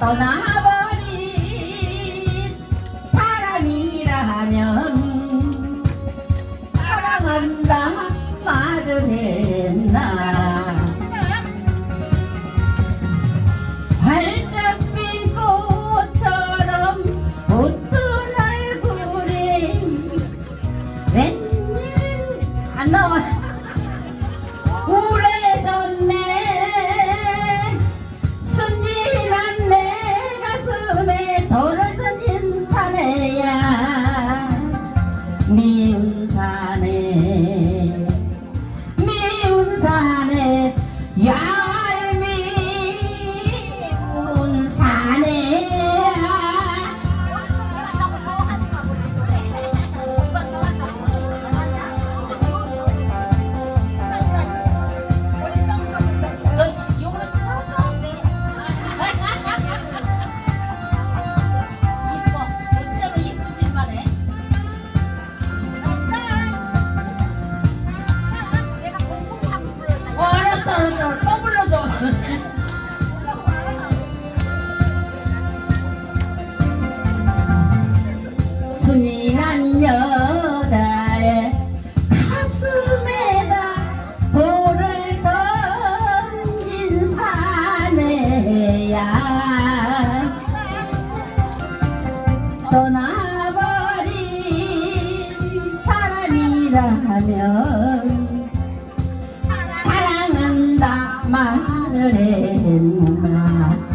떠나버린 사람이라 하면 사랑한다 말을 했나? 발짝 핀 꽃처럼 웃던 얼굴에 웬일 안 나와. தௌர 떠나버린 사람이라면 사랑한다 말을 했나?